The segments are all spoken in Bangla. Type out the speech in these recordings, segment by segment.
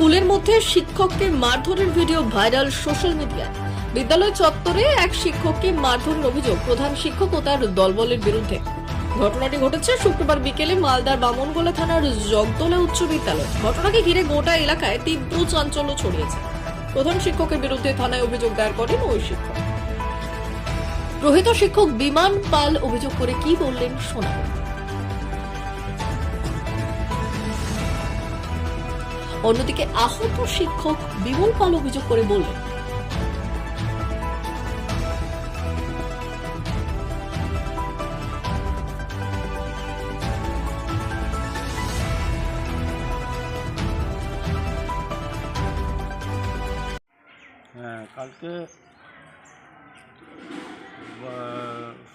স্কুলের মধ্যে শিক্ষককে মারধরের ভিডিও ভাইরাল সোশ্যাল মিডিয়ায়। বিদ্যালয় চত্বরে এক শিক্ষককে মারধরের অভিযোগ। প্রধান শিক্ষক ও তার দলবলের বিরুদ্ধে। ঘটনাটি ঘটেছে শুক্রবার বিকেলে মালদার বামনগোলা থানার জগদলা উচ্চ বিদ্যালয়। ঘটনাকে ঘিরে গোটা এলাকায় তীব্র চাঞ্চল্য ছড়িয়েছে। প্রধান শিক্ষকের বিরুদ্ধে থানায় অভিযোগ দায়ের করেন ওই শিক্ষক। প্রহিত শিক্ষক বিমান পাল অভিযোগ করে কি বললেন শোনাবেন অন্যদিকে আহত শিক্ষক বিমল পাল অভিযোগ করে বললেন হ্যাঁ কালকে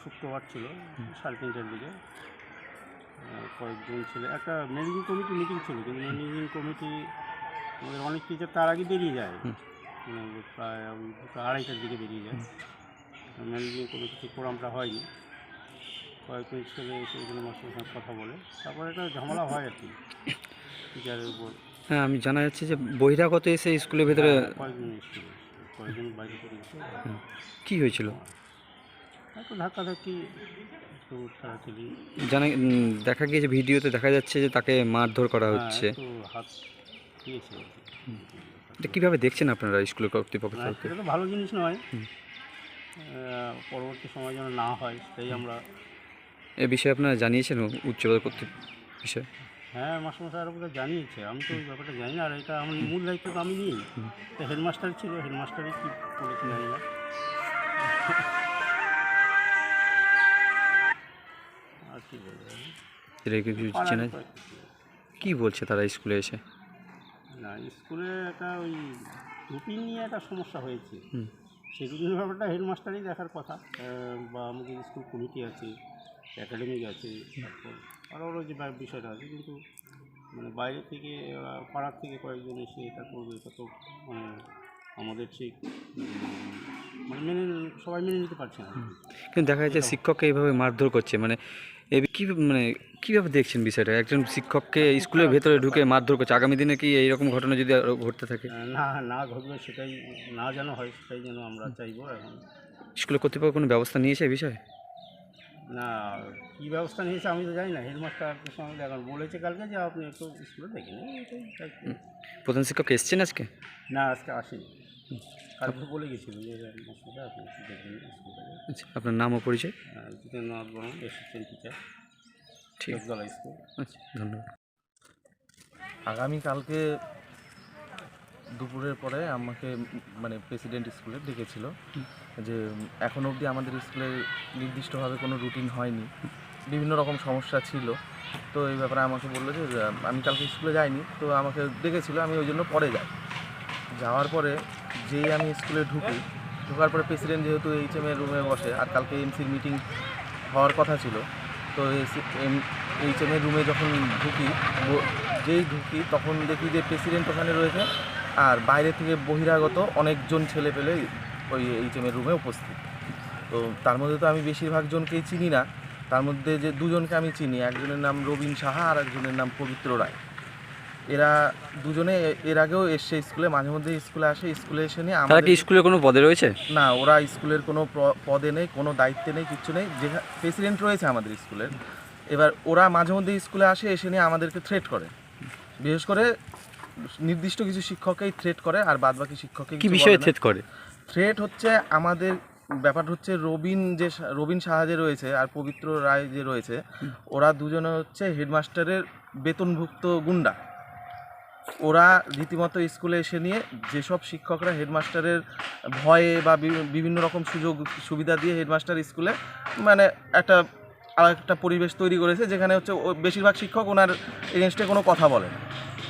শুক্রবার ছিল সাড়ে তিনটের দিকে। কয়েকজন ছিল। একটা ম্যানেজিং কমিটি মিটিং ছিল কিন্তু ম্যানেজিং কমিটি আমাদের অনেক টিচার তার আগে বেরিয়ে যায়। মানে প্রায় দুটো আড়াইটার দিকে বেরিয়ে যায়। ম্যানেজিং কমিটি ঠিক প্রোগ্রামটা হয়নি। কয়েকজন ছেলে এসে এখানে মাস্টারের সঙ্গে কথা বলে। তারপরে একটা ঝামেলা হয় আর কি টিচারের উপর। হ্যাঁ আমি জানা যাচ্ছে যে বহিরাগত এসে স্কুলের ভেতরে হ্যাঁ, কয়েকজন এসেছিল। কয়েকজন বাইরে করে গেছে। কি হয়েছিল? একটু ধাক্কাধাক্কি একটু ঠেলাঠেলি জানা দেখা গিয়েছে ভিডিওতে দেখা যাচ্ছে যে তাকে মারধর করা হচ্ছে। হ্যাঁ, একটু হাত দিয়েছে এটা কীভাবে দেখছেন আপনারা স্কুলের কর্তৃপক্ষ তো ভালো জিনিস নয়। পরবর্তী সময় যেন না হয় সেটাই আমরা এ বিষয়ে আপনারা জানিয়েছেন উচ্চ কর্তৃপ বিষয়ে? হ্যাঁ মাস্টারমশাইয়ের উপরে জানিয়েছে। আমি তো ওই ব্যাপারটা জানি না আর এটা আমার মূল দায়িত্ব তো আমি নিই তো হেডমাস্টার ছিল হেডমাস্টারই কী করেছে জানি না। কি কিছু চেনা কি বলছে তারা স্কুলে এসে? না স্কুলে একটা ওই রুটিন নিয়ে একটা সমস্যা হয়েছে। সেই রুটিনের ব্যাপারটা হেডমাস্টারই দেখার কথা। বা আমাদের স্কুল কমিটি আছে একাডেমিক আছে তারপর আরও আরও যে বিষয়টা আছে কিন্তু মানে বাইরে থেকে পাড়ার থেকে কয়েকজন এসে এটা করবে এটা তো মানে আমাদের ঠিক মানে মেনে সবাই মেনে নিতে পারছে না। কিন্তু দেখা যাচ্ছে শিক্ষককে এইভাবে মারধর করছে মানে এ কি মানে কীভাবে দেখছেন বিষয়টা? একজন শিক্ষককে স্কুলের ভেতরে ঢুকে মারধর করছে। আগামী দিনে কি এইরকম ঘটনা যদি আরও ঘটতে থাকে? আহ, না না ঘটবে সেটাই না যেন হয় সেটাই যেন আমরা চাইব এখন। স্কুলের কর্তৃপক্ষ কোনো ব্যবস্থা নিয়েছে এই বিষয়ে? না কী ব্যবস্থা নিয়েছে আমি তো জানি না। হেডমাস্টার সঙ্গে এখন বলেছে কালকে যে আপনি একটু স্কুলে দেখে নিন। প্রধান শিক্ষক এসছেন আজকে? না আজকে আসেনি। কালকে বলে গেছিল যে আপনি আচ্ছা আপনার নাম ও পরিচয়? জিতেন্দ্রনাথ বর্মন অ্যাসিস্ট্যান্ট টিচার ঠিক। স্কুল আচ্ছা ধন্যবাদ। আগামীকালকে দুপুরের পরে আমাকে উম মানে প্রেসিডেন্ট স্কুলে ডেকেছিল যে এখন অবধি আমাদের স্কুলে নির্দিষ্টভাবে কোনো রুটিন হয়নি। বিভিন্ন রকম সমস্যা ছিল। তো এই ব্যাপারে আমাকে বলল যে আহ, আমি কালকে স্কুলে যাইনি তো আমাকে ডেকেছিল আমি ওই জন্য পরে যাই। যাওয়ার পরে যেই আমি স্কুলে ঢুকি, ঢোকার পরে প্রেসিডেন্ট যেহেতু এইচ এম এর রুমে বসে, আর কালকে এমসির মিটিং হওয়ার কথা ছিল, তো এইচ এম এর রুমে যখন ঢুকি যেই ঢুকি তখন দেখি যে প্রেসিডেন্ট ওখানে রয়েছে, আর বাইরে থেকে বহিরাগত অনেকজন ছেলে পেলে ওই এইচ এম এর রুমে উপস্থিত। তো তার মধ্যে তো আমি বেশিরভাগ জনকেই চিনি না, তার মধ্যে যে দুজনকে আমি চিনি, একজনের নাম রবিন সাহা আর একজনের নাম পবিত্র রায়। এরা দুজনে এর আগেও এসছে স্কুলে মাঝে মধ্যে স্কুলে আসে স্কুলে এসে নিয়ে তারা আমাদের কি স্কুলে কোনো পদে রয়েছে? না ওরা স্কুলের কোনো পদে নেই কোনো দায়িত্বে নেই কিচ্ছু নেই। যে প্রেসিডেন্ট রয়েছে আমাদের স্কুলের। এবার ওরা মাঝে মধ্যে স্কুলে আসে এসে নিয়ে আমাদেরকে থ্রেট করে। বিশেষ করে নির্দিষ্ট কিছু শিক্ষককেই থ্রেট করে আর বাদ বাকি শিক্ষককে কি বিষয়ে থ্রেট করে? থ্রেট হচ্ছে আমাদের ব্যাপার হচ্ছে রবিন যে সা- রবিন সাহা যে রয়েছে আর পবিত্র রায় যে রয়েছে ওরা দুজনে হচ্ছে হেডমাস্টারের বেতনভুক্ত গুন্ডা। ওরা রীতিমতো স্কুলে এসে নিয়ে যেসব শিক্ষকরা হেডমাস্টারের ভয়ে বা বিভিন্ন রকম সুযোগ, সুবিধা দিয়ে হেডমাস্টার স্কুলে মানে একটা আর একটা পরিবেশ তৈরি করেছে যেখানে হচ্ছে বেশিরভাগ শিক্ষক ওনার এগেনস্টে কোনো কথা বলে।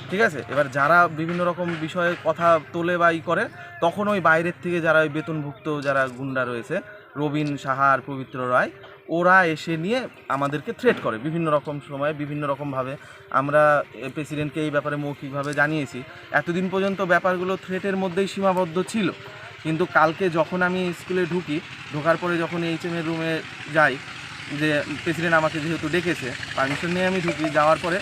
ঠিক আছে এবার যারা বিভিন্ন রকম বিষয়ে কথা তোলে বা ই করে, তখন ওই বাইরের থেকে যারা ওই বেতনভুক্ত যারা গুন্ডা রয়েছে, রবিন সাহার, পবিত্র রায় ওরা এসে নিয়ে আমাদেরকে থ্রেট করে বিভিন্ন রকম সময়ে, বিভিন্ন রকমভাবে আমরা প্রেসিডেন্টকে এই ব্যাপারে মৌখিকভাবে জানিয়েছি। এতদিন পর্যন্ত ব্যাপারগুলো থ্রেটের মধ্যেই সীমাবদ্ধ ছিল। কিন্তু কালকে যখন আমি স্কুলে ঢুকি, ঢোকার পরে যখন এইচ এম এর রুমে যাই, যে প্রেসিডেন্ট আমাকে যেহেতু ডেকেছে পারমিশন নিয়ে আমি ঢুকি, যাওয়ার পরে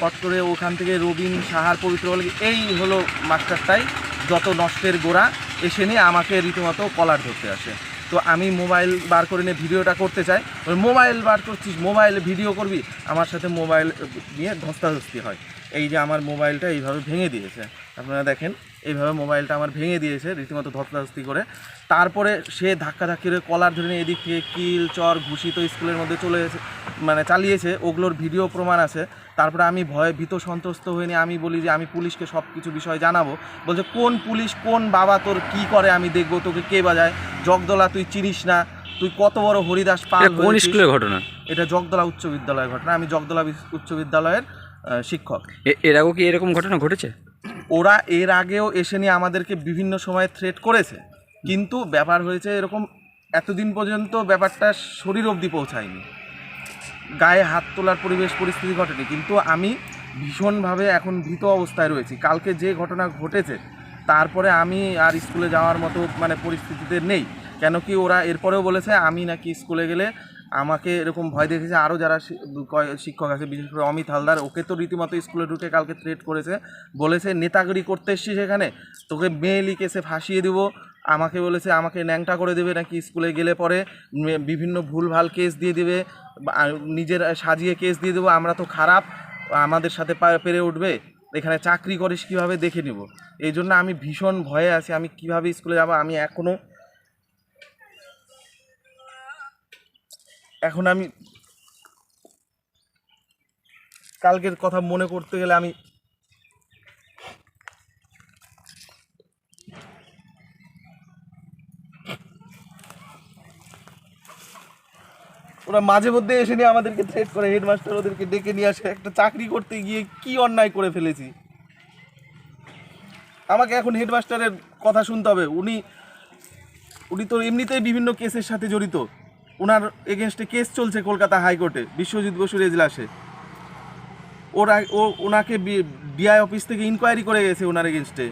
কট করে ওখান থেকে রবিন সাহার পবিত্র বলে এই হলো মাস্টারটাই, যত নষ্টের গোড়া, এসে নিয়ে আমাকে রীতিমতো কলার ধরতে আসে। তো আমি মোবাইল বার করে নিয়ে ভিডিওটা করতে চাই। মোবাইল বার করছিস, মোবাইল ভিডিও করবি, আমার সাথে মোবাইল নিয়ে ধস্তাধস্তি হয়। এই যে আমার মোবাইলটা এইভাবে ভেঙে দিয়েছে। আপনারা দেখেন এইভাবে মোবাইলটা আমার ভেঙে দিয়েছে রীতিমতো ধস্তাধস্তি করে। তারপরে সে ধাক্কাধাক্কি করে কলার ধরে নিয়ে এদিক থেকে কিল চর ঘুষি তো স্কুলের মধ্যে চলে মানে চালিয়েছে ওগুলোর ভিডিও প্রমাণ আছে। তারপরে আমি ভয়ে ভীত সন্ত্রস্ত হয়ে নিয়ে আমি বলি যে আমি পুলিশকে সব কিছু বিষয় জানাব। বলছে কোন পুলিশ কোন বাবা তোর কি করে? আমি দেখব তোকে কে বাজায়। জগদলা তুই চিনিস না? তুই কত বড় হরিদাস পাল কোন স্কুলের ঘটনা? এটা জগদলা উচ্চ বিদ্যালয়ের ঘটনা। আমি জগদলা উচ্চ বিদ্যালয়ের শিক্ষক। এর আগেও কি এরকম ঘটনা ঘটেছে? ওরা এর আগেও এসে নিয়ে আমাদেরকে বিভিন্ন সময় থ্রেট করেছে। কিন্তু ব্যাপার হয়েছে এরকম এতদিন পর্যন্ত ব্যাপারটা শরীর অবধি পৌঁছায়নি। গায়ে হাত তোলার পরিবেশ পরিস্থিতি ঘটেনি। কিন্তু আমি ভীষণভাবে এখন ভীত অবস্থায় রয়েছি। কালকে যে ঘটনা ঘটেছে, তারপরে আমি আর স্কুলে যাওয়ার মতো মানে পরিস্থিতিতে নেই। কেন কি ওরা এরপরেও বলেছে, আমি নাকি স্কুলে গেলে আমাকে এরকম ভয় দেখেছে আরও যারা শিক্ষক আছে, বিশেষ করে অমিত হালদার, ওকে তো রীতিমতো স্কুলে ঢুকে কালকে থ্রেট করেছে। বলেছে, নেতাগিরি করতে এসছিস এখানে? তোকে মেয়েলি কেসে ফাঁসিয়ে দিব। আমাকে বলেছে, আমাকে ন্যাংটা করে দেবে নাকি স্কুলে গেলে পরে? বিভিন্ন ভুলভাল কেস দিয়ে দেবে। নিজের সাজিয়ে কেস দিয়ে দেবো। আমরা তো খারাপ। আমাদের সাথে পেরে উঠবে। এখানে চাকরি করিস কীভাবে? দেখে নিব। এই জন্য আমি ভীষণ ভয়ে আছি। আমি কীভাবে স্কুলে যাব? আমি এখনও এখন আমি কালকের কথা মনে করতে গেলে আমি ওরা মাঝে মধ্যে এসে নিয়ে আমাদেরকে থ্রেট করে হেডমাস্টার ওদেরকে ডেকে নিয়ে আসে, একটা চাকরি করতে গিয়ে কি অন্যায় করে ফেলেছি। আমাকে এখন হেডমাস্টারের কথা শুনতে হবে। উনি উনি তো এমনিতেই বিভিন্ন কেসের সাথে জড়িত। ওনার এগেনস্টে কেস চলছে কলকাতা হাইকোর্টে বিশ্বজিৎ বসুর এজলাসে। ওরা ও ওনাকে ডিআই অফিস থেকে ইনকোয়ারি করে গেছে ওনার এগেনস্টে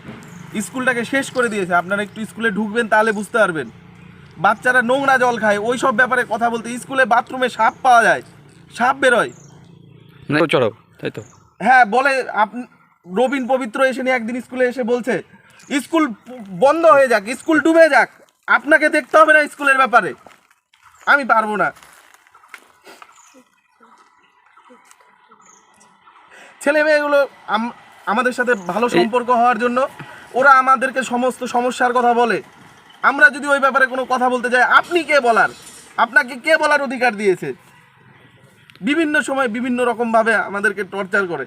স্কুলটাকে শেষ করে দিয়েছে। আপনারা একটু স্কুলে ঢুকবেন তাহলে বুঝতে পারবেন। বাচ্চারা নোংরা জল খায় ওই সব ব্যাপারে কথা বলতে। স্কুলে বাথরুমে সাপ পাওয়া যায় সাপ বেরোয়। চড়াও তাই তো? হ্যাঁ বলে আপনি রবিন পবিত্র এসে নিয়ে একদিন স্কুলে এসে বলছে স্কুল বন্ধ হয়ে যাক স্কুল ডুবে যাক। আপনাকে দেখতে হবে না স্কুলের ব্যাপারে। আমি পারব না। ছেলে মেয়েগুলো আমাদের সাথে ভালো সম্পর্ক হওয়ার জন্য ওরা আমাদেরকে সমস্ত সমস্যার কথা বলে। আমরা যদি ওই ব্যাপারে কোনো কথা বলতে যাই আপনি কে বলার? আপনাকে কে বলার অধিকার দিয়েছে? বিভিন্ন সময় বিভিন্ন রকমভাবে আমাদেরকে টর্চার করে।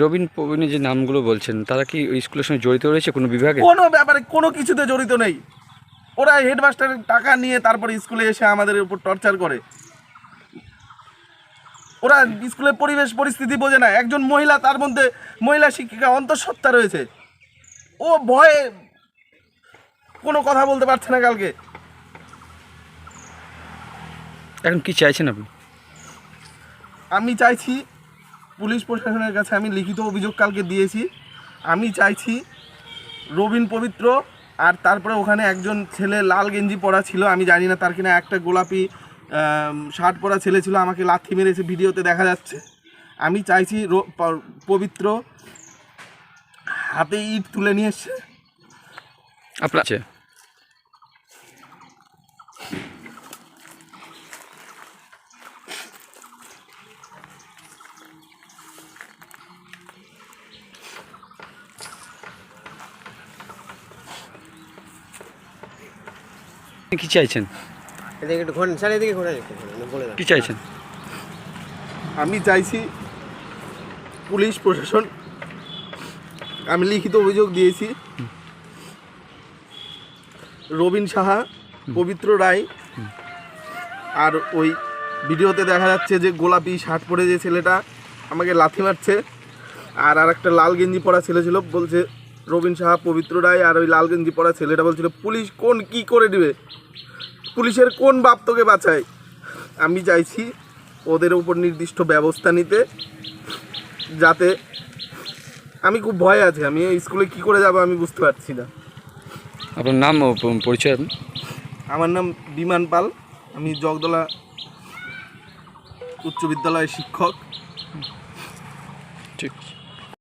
রবীন প্রবীণের যে নামগুলো বলছেন তারা কি ওই স্কুলের সঙ্গে জড়িত রয়েছে কোনো বিভাগে? কোনো ব্যাপারে কোনো কিছুতে জড়িত নেই। ওরা হেডমাস্টারের টাকা নিয়ে তারপরে স্কুলে এসে আমাদের উপর টর্চার করে। ওরা স্কুলের পরিবেশ পরিস্থিতি বোঝে না। একজন মহিলা তার মধ্যে মহিলা শিক্ষিকা অন্তঃসত্ত্বা রয়েছে। ও ভয়ে কোনো কথা বলতে পারছে না কালকে। এখন কি চাইছেন আপনি? আমি চাইছি পুলিশ প্রশাসনের কাছে আমি লিখিত অভিযোগ কালকে দিয়েছি। আমি চাইছি রবীন পবিত্র আর তারপরে ওখানে একজন ছেলে লাল গেঞ্জি পরা ছিল, আমি জানি না তার কিনা একটা গোলাপি শার্ট পরা ছেলে ছিল, আমাকে লাথি মেরেছে ভিডিওতে দেখা যাচ্ছে। আমি চাইছি পবিত্র হাতে ইট তুলে নিয়ে এসছে আপনার কি চাইছেন? এদিকে একটু ঘোরেন স্যার এদিকে ঘোরেন একটু ঘোরেন, বলে দাও কি চাইছেন? আমি চাইছি পুলিশ প্রশাসন আমি লিখিত অভিযোগ দিয়েছি। রবিন সাহা পবিত্র রায় আর ওই ভিডিওতে দেখা যাচ্ছে যে গোলাপি শার্ট পরে যে ছেলেটা আমাকে লাথি মারছে আর আর একটা লাল গেঞ্জি পরা ছেলে ছিল বলছে রবিন সাহা পবিত্র রায় আর ওই লাল গেঞ্জি পরা ছেলেটা বলছিল পুলিশ কোন কি করে দিবে পুলিশের কোন বাপ তোকে বাঁচায়? আমি চাইছি ওদের উপর নির্দিষ্ট ব্যবস্থা নিতে যাতে আমি খুব ভয় আছে। আমি এই স্কুলে কি করে যাব আমি বুঝতে পারছি না। আপনার নাম পরিচয় আপনি আমার নাম বিমান পাল। আমি জগদলা উচ্চ বিদ্যালয়ের শিক্ষক। ঠিক